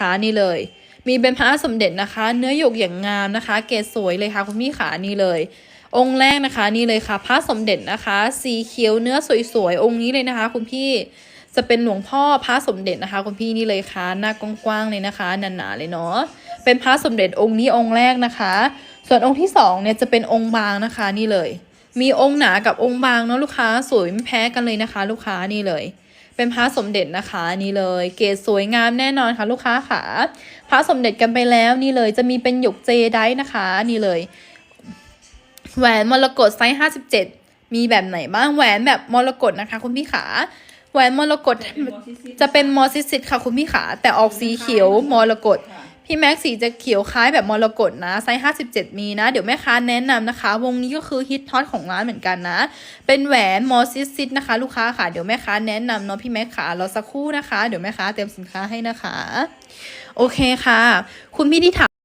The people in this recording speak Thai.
นะคะนี่เลย มีเป็นพระสมเด็จนะคะ เนื้อหยกอย่างงามนะคะ เกรดสวยเลยค่ะคุณพี่ขานี่เลย องค์แรกนะคะนี่เลยค่ะ พระสมเด็จนะคะ สีเขียวเนื้อสวยๆองค์นี้เลยนะคะ คุณพี่จะเป็นหลวงพ่อพระสมเด็จนะคะ คุณพี่นี่เลยค่ะหน้ากว้างๆเลยนะคะหนาๆเลยเนาะเป็นพระสมเด็จองค์นี้องค์แรกนะคะ ส่วนองค์ที่สองเนี่ยจะเป็นองค์บางนะคะนี่เลย มีองค์หนากับองค์บางเนาะลูกค้าสวยไม่แพ้กันเลยนะคะ ลูกค้านี่เลย เป็นพระสมเด็จนะคะนี่เลย เกศสวยงามแน่นอนค่ะลูกค้าค่ะพระสมเด็จกันไปแล้วนี่เลยจะมีเป็นหยกเจไดนะคะ นี่เลยแหวนมรกตไซส์ห้าสิบเจ็ดมีแบบไหนบ้างแหวนแบบมรกตนะคะ คุณพี่ขาแหวนมรกตจะเป็นมอซิสิตค่ะคุณพี่ขาแต่ออกสีเขียวมรกต พี่แม็กสีจะเขียวคล้ายแบบมรกตนะไซส์57 มีนะ เดี๋ยวแม่ค้าแนะนำนะคะ วงนี้ก็คือฮิตฮอตของร้านเหมือนกันนะ เป็นแหวนมอซิซิตนะคะ ลูกค้าค่ะ เดี๋ยวแม่ค้าแนะนำเนาะพี่แม็กขารอสักครู่นะคะ เดี๋ยวแม่ค้าเตรียมสินค้าให้นะคะ โอเคค่ะ คุณพี่ที่ถาม